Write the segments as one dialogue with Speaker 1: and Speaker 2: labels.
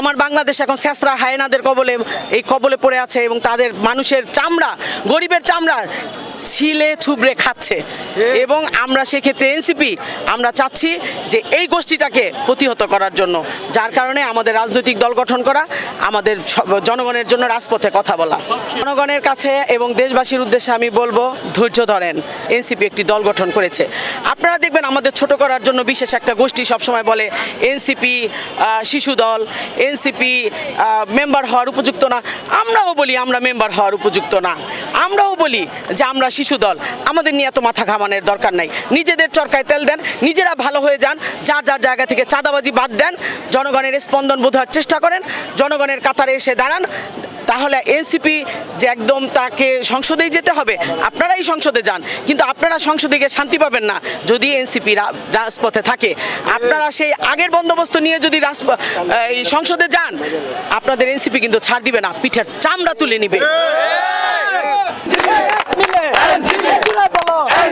Speaker 1: আমার বাংলাদেশ এখন শেষরা হায়নাদের কবলে, এই কবলে পড়ে আছে এবং তাদের মানুষের চামড়া, গরিবের চামড়া ছিলে ছুবড়ে খাচ্ছে। এবং আমরা সেক্ষেত্রে এনসিপি, আমরা চাচ্ছি যে এই গোষ্ঠীটাকে প্রতিহত করার জন্য, যার কারণে আমাদের রাজনৈতিক দল গঠন করা, আমাদের জনগণের জন্য রাজপথে কথা বলা। জনগণের কাছে এবং দেশবাসীর উদ্দেশ্যে আমি বলব, ধৈর্য ধরেন, এনসিপি একটি দল গঠন করেছে। আপনারা দেখবেন আমাদের ছোট করার জন্য বিশেষ একটা গোষ্ঠী সবসময় বলে, এনসিপি শিশু দল, এনসিপি মেম্বার হওয়ার উপযুক্ত না। আমরাও বলি আমরা মেম্বার হওয়ার উপযুক্ত না। আমরাও বলি যে আমরা শিশু দল আমাদের নিয়ে এত মাথা ঘামানোর দরকার নাই। নিজেদের চরকায় তেল দেন, নিজেরা ভালো হয়ে যান, যার যার জায়গা থেকে চাঁদাবাজি বাদ দেন, জনগণের স্পন্দন বোঝার চেষ্টা করেন, জনগণের কাতারে এসে দাঁড়ান। তাহলে এনসিপি যে একদম তাকে সংসদেই যেতে হবে, আপনারাই সংসদে যান। কিন্তু আপনারা সংসদে গিয়ে শান্তি পাবেন না, যদি এনসিপি রাজপথে থাকে। আপনারা সেই আগের বন্দোবস্ত নিয়ে যদি সংসদে যান, আপনাদের এনসিপি কিন্তু ছাড় দিবে না, পিঠের চামড়া তুলে নিবে
Speaker 2: একসাথে ইলেকশন দিতে এরাই পুরাই এগুলো পেঁয়াজ রে বলো একসাথে তালে তালে এই মিলে মিলে রাজপথে ঘুরে বলো ইলেকশন দিতে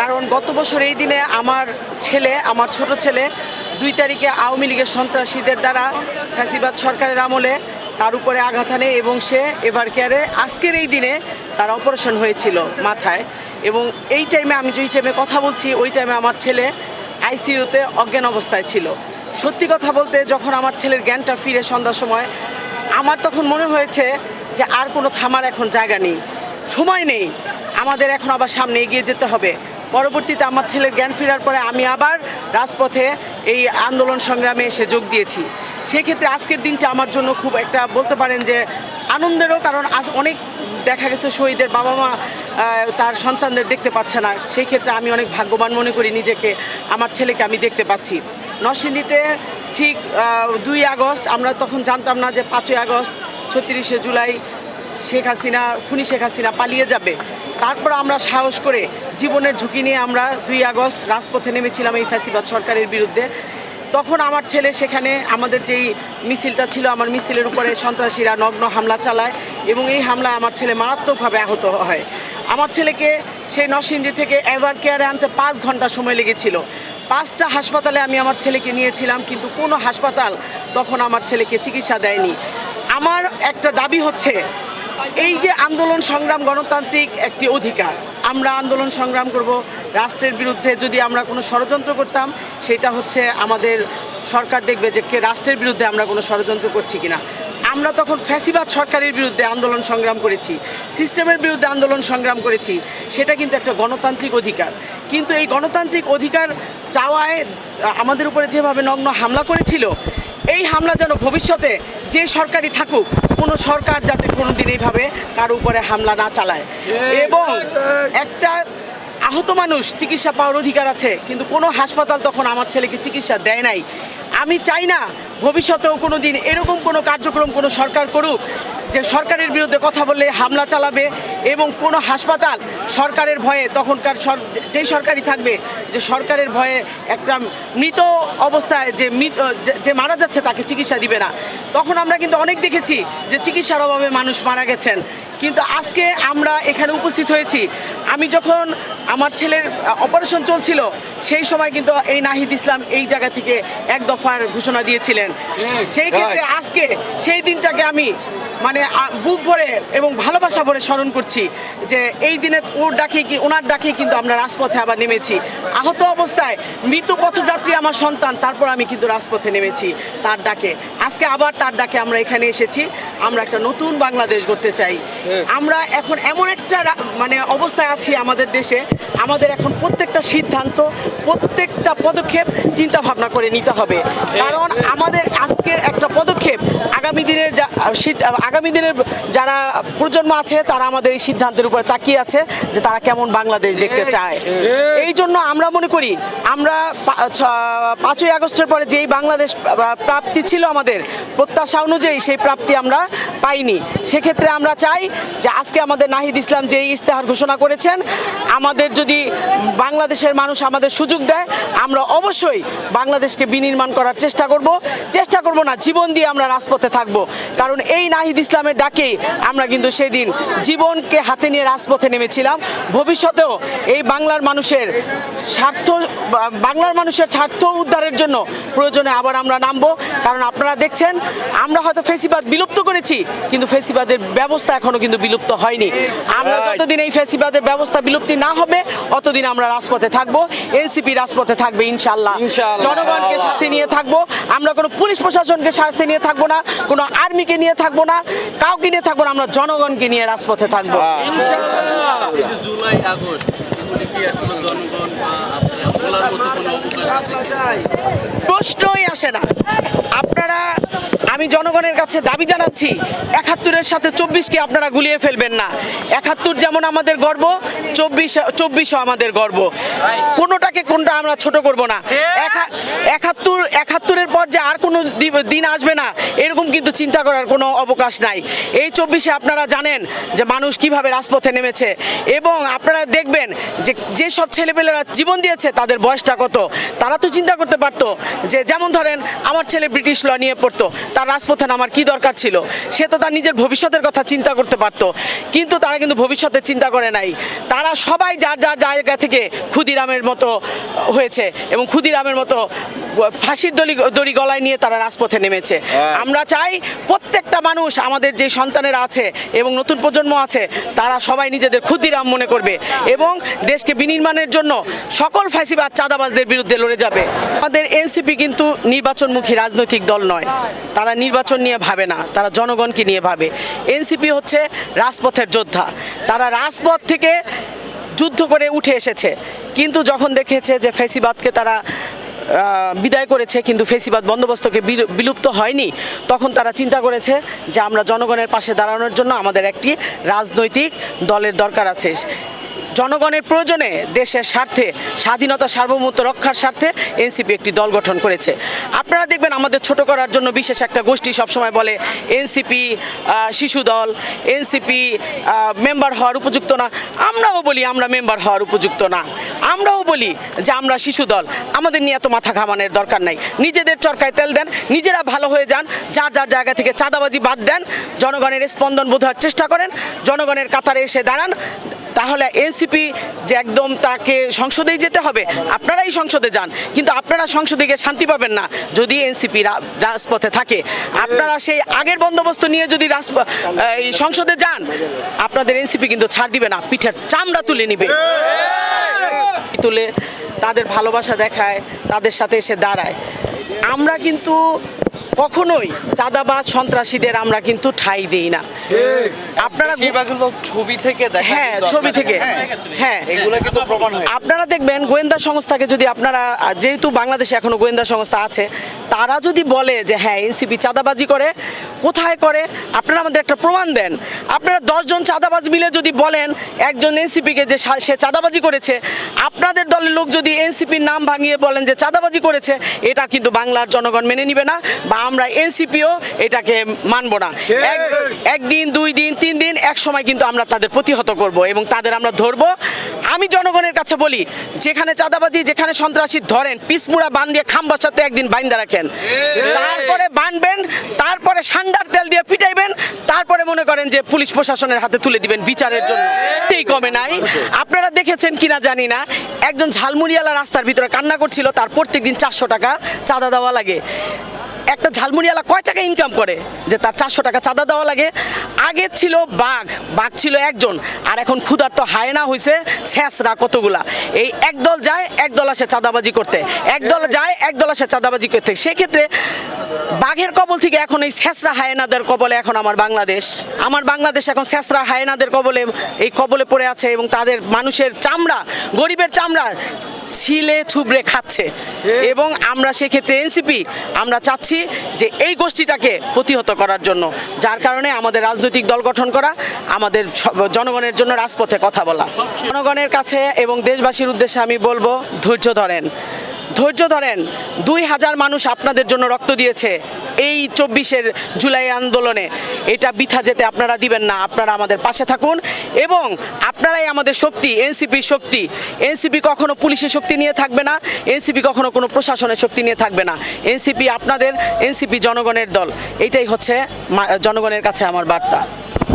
Speaker 1: কারণ গত বছর এই দিনে আমার ছেলে, আমার ছোট ছেলে দুই তারিখে আওয়ামী লীগের সন্ত্রাসীদের দ্বারা ফ্যাসিবাদ সরকারের আমলে তার উপরে আঘাত আনে এবং সে এভার কেয়ারে আজকের এই দিনে তার অপারেশন হয়েছিল মাথায়। এবং এই টাইমে আমি যেই টাইমে কথা বলছি, ওই টাইমে আমার ছেলে আইসিইউতে অজ্ঞান অবস্থায় ছিল। সত্যি কথা বলতে যখন আমার ছেলের জ্ঞানটা ফিরে সন্ধ্যার সময়, আমার তখন মনে হয়েছে যে আর কোনো থামার এখন জায়গা নেই। সময় নেই। আমাদের এখন আবার সামনে এগিয়ে যেতে হবে। পরবর্তীতে আমার ছেলের জ্ঞান ফেরার পরে আমি আবার রাজপথে এই আন্দোলন সংগ্রামে এসে যোগ দিয়েছি। সেক্ষেত্রে আজকের দিনটা আমার জন্য খুব একটা বলতে পারেন যে আনন্দেরও কারণ আজ অনেক দেখা গেছে শহীদের বাবা মা তার সন্তানদের দেখতে পাচ্ছে না। সেই ক্ষেত্রে আমি অনেক ভাগ্যবান মনে করি নিজেকে, আমার ছেলেকে আমি দেখতে পাচ্ছি। নরসিংদীতে ঠিক দুই আগস্ট, আমরা তখন জানতাম না যে পাঁচই আগস্ট, ছত্রিশে জুলাই শেখ হাসিনা, খুনি শেখ হাসিনা পালিয়ে যাবে। তারপর আমরা সাহস করে জীবনের ঝুঁকি নিয়ে আমরা দুই আগস্ট রাজপথে নেমেছিলাম এই ফ্যাসিবাদ সরকারের বিরুদ্ধে। তখন আমার ছেলে সেখানে আমাদের যেই মিছিলটা ছিল, আমার মিছিলের উপরে সন্ত্রাসীরা নগ্ন হামলা চালায় এবং এই হামলায় আমার ছেলে মারাত্মকভাবে আহত হয়। আমার ছেলেকে সেই নরসিংদী থেকে এভার কেয়ারে আনতে পাঁচ ঘণ্টা সময় লেগেছিল। পাঁচটা হাসপাতালে আমি আমার ছেলেকে নিয়েছিলাম, কিন্তু কোনো হাসপাতাল তখন আমার ছেলেকে চিকিৎসা দেয়নি। আমার একটা দাবি হচ্ছে এই যে আন্দোলন সংগ্রাম গণতান্ত্রিক একটি অধিকার, আমরা আন্দোলন সংগ্রাম করব রাষ্ট্রের বিরুদ্ধে যদি আমরা কোনো ষড়যন্ত্র করতাম, সেটা হচ্ছে আমাদের সরকার দেখবে যে কে রাষ্ট্রের বিরুদ্ধে আমরা কোনো ষড়যন্ত্র করছি কিনা। আমরা তখন ফ্যাসিবাদ সরকারের বিরুদ্ধে আন্দোলন সংগ্রাম করেছি, সিস্টেমের বিরুদ্ধে আন্দোলন সংগ্রাম করেছি, সেটা কিন্তু একটা গণতান্ত্রিক অধিকার। কিন্তু এই গণতান্ত্রিক অধিকার চাওয়ায় আমাদের উপরে যেভাবে নগ্ন হামলা করেছিল এই হামলা যেন ভবিষ্যতে যে সরকারই থাকুক কোনো সরকার যাতে কোনোদিন এইভাবে কারও উপরে হামলা না চালায়। এবং একটা আহত মানুষ চিকিৎসা পাওয়ার অধিকার আছে কিন্তু কোনো হাসপাতাল তখন আমার ছেলেকে চিকিৎসা দেয় নাই। আমি চাই না ভবিষ্যতেও কোনো দিন এরকম কোনো কার্যক্রম কোনো সরকার করুক যে সরকারের বিরুদ্ধে কথা বললে হামলা চালাবে এবং কোনো হাসপাতাল সরকারের ভয়ে তখনকার যেই সরকারই থাকবে, যে সরকারের ভয়ে একটা মৃত অবস্থায় যে মৃত যে মারা যাচ্ছে তাকে চিকিৎসা দিবে না। তখন আমরা কিন্তু অনেক দেখেছি যে চিকিৎসার অভাবে মানুষ মারা গেছেন। কিন্তু আজকে আমরা এখানে উপস্থিত হয়েছি। আমি যখন আমার ছেলের অপারেশন চলছিল সেই সময় কিন্তু এই নাহিদ ইসলাম এই জায়গা থেকে এক দফার ঘোষণা দিয়েছিলেন। সেই ক্ষেত্রে আজকে সেই দিনটাকে আমি মানে বুক ভরে এবং ভালোবাসা ভরে স্মরণ করছি যে এই দিনে ওর ডাকে কি ওনার ডাকে কিন্তু আমরা রাজপথে আবার নেমেছি। আহত অবস্থায় মৃত পথযাত্রী আমার সন্তান তারপর আমি কিন্তু রাজপথে নেমেছি তার ডাকে। আজকে আবার তার ডাকে আমরা এখানে এসেছি। আমরা একটা নতুন বাংলাদেশ গড়তে চাই। আমরা এখন এমন একটা মানে অবস্থায় আছি আমাদের দেশে। আমাদের এখন প্রত্যেকটা সিদ্ধান্ত প্রত্যেকটা পদক্ষেপ চিন্তা ভাবনা করে নিতে হবে। কারণ আমাদের আজকের একটা পদক্ষেপ আগামী দিনের যা আগামী দিনের যারা প্রজন্ম আছে তারা আমাদের এই সিদ্ধান্তের উপরে তাকিয়ে আছে যে তারা কেমন বাংলাদেশ দেখতে চায়। এই জন্য আমরা মনে করি আমরা পাঁচই আগস্টের পরে যেই বাংলাদেশ প্রাপ্তি ছিল আমাদের প্রত্যাশা অনুযায়ী সেই প্রাপ্তি আমরা পাইনি। সেক্ষেত্রে আমরা চাই যে আজকে আমাদের নাহিদ ইসলাম যে ইস্তেহার ঘোষণা করেছেন, আমাদের যদি বাংলাদেশের মানুষ আমাদের সুযোগ দেয়, আমরা অবশ্যই বাংলাদেশকে বিনির্মাণ করার চেষ্টা করব। চেষ্টা করব না, জীবন দিয়ে আমরা রাজপথে থাকব। কারণ এই নাহিদ ইসলামের ডাকেই আমরা কিন্তু সেদিন জীবনকে হাতে নিয়ে রাজপথে নেমেছিলাম। ভবিষ্যতেও এই বাংলার মানুষের স্বার্থ, বাংলার মানুষের স্বার্থ উদ্ধারের জন্য প্রয়োজনে আবার আমরা নামবো। কারণ আপনারা দেখছেন, আমরা হয়তো ফেসিবাদ বিলুপ্ত করেছি, কিন্তু ফেসিবাদের ব্যবস্থা এখনও কিন্তু বিলুপ্ত হয়নি। আমরা যতদিন এই ফেসিবাদের ব্যবস্থা বিলুপ্তি না হবে অতদিন আমরা রাজপথে থাকব। এনসিপি রাজপথে থাকবে ইনশাল্লাহ জনগণকে সাথে নিয়ে থাকব। আমরা কোনো পুলিশ প্রশাসনকে সাথে নিয়ে থাকব না কোনো আর্মিকে নিয়ে থাকব না কাউকে নিয়ে থাকব না আমরা জনগণকে নিয়ে রাজপথে থাকব।
Speaker 3: এই জুলাই আগস্ট এগুলি কি আসলে জনগণ বা আপনারা বলার মতো কোনো অবকাশ আছে?
Speaker 1: প্রশ্নই আসে না। আপনারা আমি জনগণের কাছে দাবি জানাচ্ছি, একাত্তরের সাথে চব্বিশকে আপনারা গুলিয়ে ফেলবেন না। একাত্তর যেমন আমাদের গর্ব, চব্বিশ, চব্বিশও আমাদের গর্ব। কোনোটাকে কোনটা আমরা ছোট করব না। একা- একাত্তর, একাত্তরের পর যে আর কোনো দিন আসবে না, এরকম কিন্তু চিন্তা করার কোনো অবকাশ নাই। এই চব্বিশে আপনারা জানেন যে মানুষ কীভাবে রাজপথে নেমেছে এবং আপনারা দেখবেন যে যেসব ছেলেপেলেরা জীবন দিয়েছে, তাদের বয়সটা কত। তারা তো চিন্তা করতে পারতো যে, যেমন ধরেন আমার ছেলে ব্রিটিশ ল নিয়ে পড়তো, তার রাজপথে নামার কি দরকার ছিল? সে তো তার নিজের ভবিষ্যতের কথা চিন্তা করতে পারতো। কিন্তু তারা কিন্তু ভবিষ্যতে চিন্তা করে নাই। তারা সবাই যার যার জায়গা থেকে ক্ষুদিরামের মতো হয়েছে এবং ক্ষুদিরামের মতো ফাঁসির দলি দড়ি গলায় নিয়ে তারা রাজপথে নেমেছে। আমরা চাই প্রত্যেকটা মানুষ আমাদের যে সন্তানেরা আছে এবং নতুন প্রজন্ম আছে তারা সবাই নিজেদের ক্ষুদিরাম মনে করবে এবং দেশকে বিনির্মাণের জন্য সকল ফ্যাসিবাদ চাঁদাবাজদের বিরুদ্ধে লড়ে যাবে। আমাদের এনসিপি কিন্তু নির্বাচনমুখী রাজনৈতিক দল নয়। তারা নির্বাচন নিয়ে ভাবে না, তারা জনগণকে নিয়ে ভাবে। এনসিপি হচ্ছে রাজপথের যোদ্ধা। তারা রাজপথ থেকে যুদ্ধ করে উঠে এসেছে। কিন্তু যখন দেখেছে যে ফেসিবাদকে তারা বিদায় করেছে, কিন্তু ফেসিবাদ বন্দোবস্তকে বিলু- বিলুপ্ত হয়নি, তখন তারা চিন্তা করেছে যে আমরা জনগণের পাশে দাঁড়ানোর জন্য আমাদের একটি রাজনৈতিক দলের দরকার আছে। জনগণের প্রয়োজনে দেশের স্বার্থে, স্বাধীনতা, সার্বভৌমত্ব রক্ষার স্বার্থে এনসিপি একটি দল গঠন করেছে। আপনারা দেখবেন আমাদের ছোট করার জন্য বিশেষ একটা গোষ্ঠী সবসময় বলে এনসিপি শিশু দল, এনসিপি মেম্বার হওয়ার উপযুক্ত না। আমরাও বলি আমরা মেম্বার হওয়ার উপযুক্ত না। আমরাও বলি যে আমরা শিশু দল। আমাদের নিয়ে এত মাথা ঘামানোর দরকার নাই। নিজেদের চরকায় তেল দেন, নিজেরা ভালো হয়ে যান, যার যার জায়গা থেকে চাঁদাবাজি বাদ দেন, জনগণের স্পন্দন বোঝার চেষ্টা করেন, জনগণের কাতারে এসে দাঁড়ান, তাহলে এনসিপি যে একদম তাকে সংসদেই যেতে হবে, আপনারাই সংসদে যান, কিন্তু আপনারা সংসদে গিয়ে শান্তি পাবেন না যদি এনসিপি রাজপথে থাকে। আপনারা সেই আগের বন্দোবস্ত নিয়ে যদি এই সংসদে যান, আপনাদের এনসিপি কিন্তু ছাড় দিবে না, পিঠের চামড়া তুলে নিবে। তুলে তাদের ভালোবাসা দেখায়, তাদের সাথে এসে দাঁড়ায়। আমরা কিন্তু কখনোই চাঁদাবাজ সন্ত্রাসীদের আমরা কিন্তু ঠাই দেই না। আপনারা
Speaker 3: ছবি থেকে
Speaker 1: হ্যাঁ ছবি থেকে।
Speaker 3: হ্যাঁ।
Speaker 1: আপনারা দেখবেন গোয়েন্দা সংস্থাকে যদি আপনারা যেহেতু বাংলাদেশে এখনও গোয়েন্দা সংস্থা আছে তারা যদি বলে যে হ্যাঁ এনসিপি চাঁদাবাজি করে কোথায় করে? আপনারা আমাদের একটা প্রমাণ দেন। আপনারা দশজন চাঁদাবাজ মিলে যদি বলেন একজন এনসিপিকে যে সে চাঁদাবাজি করেছে আপনাদের দলের লোক যদি এনসিপির নাম ভাঙিয়ে বলেন যে চাঁদাবাজি করেছে এটা কিন্তু বাংলার জনগণ মেনে নিবে না বা আমরা এনসিপিও এটাকে মানব না। এক- একদিন দুই দিন তিন দিন এক সময় কিন্তু আমরা তাদের প্রতিহত করব এবং তাদের আমরা ধরবো। আমি জনগণের কাছে বলি যেখানে চাঁদাবাজি যেখানে সন্ত্রাসী ধরেন পিসমুড়া বান দিয়ে খাম্বার সাথে একদিন বাইন্দা রাখেন। তারপরে বানবেন তারপরে সান্ডার তেল দিয়ে পিটাইবেন তারপরে মনে করেন যে পুলিশ প্রশাসনের হাতে তুলে দিবেন বিচারের জন্য। এই কমে নাই। আপনারা দেখেছেন কিনা জানি না একজন ঝালমুড়িয়ালা রাস্তার ভিতরে কান্না করছিল তার প্রত্যেকদিন চারশো টাকা চাঁদা দেওয়া লাগে। একটা ঝালমুড়িওয়ালা কয় টাকা ইনকাম করে? যে তার চারশো টাকা চাঁদা দেওয়া লাগে। আগে ছিল বাঘ বাঘ ছিল একজন, আর এখন ক্ষুধার্ত হায়না হয়েছে স্যাঁচরা কতগুলা? এই একদল যায়, একদল আসে চাঁদাবাজি করতে। একদল যায়, একদল আসে চাঁদাবাজি করতে। সেক্ষেত্রে বাঘের কবল থেকে এখন এই স্যাঁচরা হায়নাদের কবলে এখন আমার বাংলাদেশ। আমার বাংলাদেশ এখন স্যাঁচরা হায়নাদের কবলে, এই কবলে পড়ে আছে এবং তাদের মানুষের চামড়া, গরিবের চামড়া ছিলে ছুবড়ে খাচ্ছে। এবং আমরা সেক্ষেত্রে এনসিপি, আমরা চাচ্ছি যে এই গোষ্ঠীটাকে প্রতিহত করার জন্য, যার কারণে আমাদের রাজনৈতিক দল গঠন করা, আমাদের জনগণের জন্য রাজপথে কথা বলা। জনগণের কাছে এবং দেশবাসীর উদ্দেশ্যে আমি বলব, ধৈর্য ধরেন। ধৈর্য ধরেন, দুই হাজার মানুষ আপনাদের জন্য রক্ত দিয়েছে এই চব্বিশের জুলাই আন্দোলনে। এটা বিথা যেতে আপনারা দিবেন না, আপনারা আমাদের পাশে থাকুন এবং আপনারাই আমাদের শক্তি এনসিপির শক্তি। এনসিপি কখনো পুলিশের শক্তি নিয়ে থাকবে না, এনসিপি কখনো কোনো প্রশাসনের শক্তি নিয়ে থাকবে না। এনসিপি আপনাদের, এনসিপি জনগণের দল। এটাই হচ্ছে জনগণের কাছে আমার বার্তা।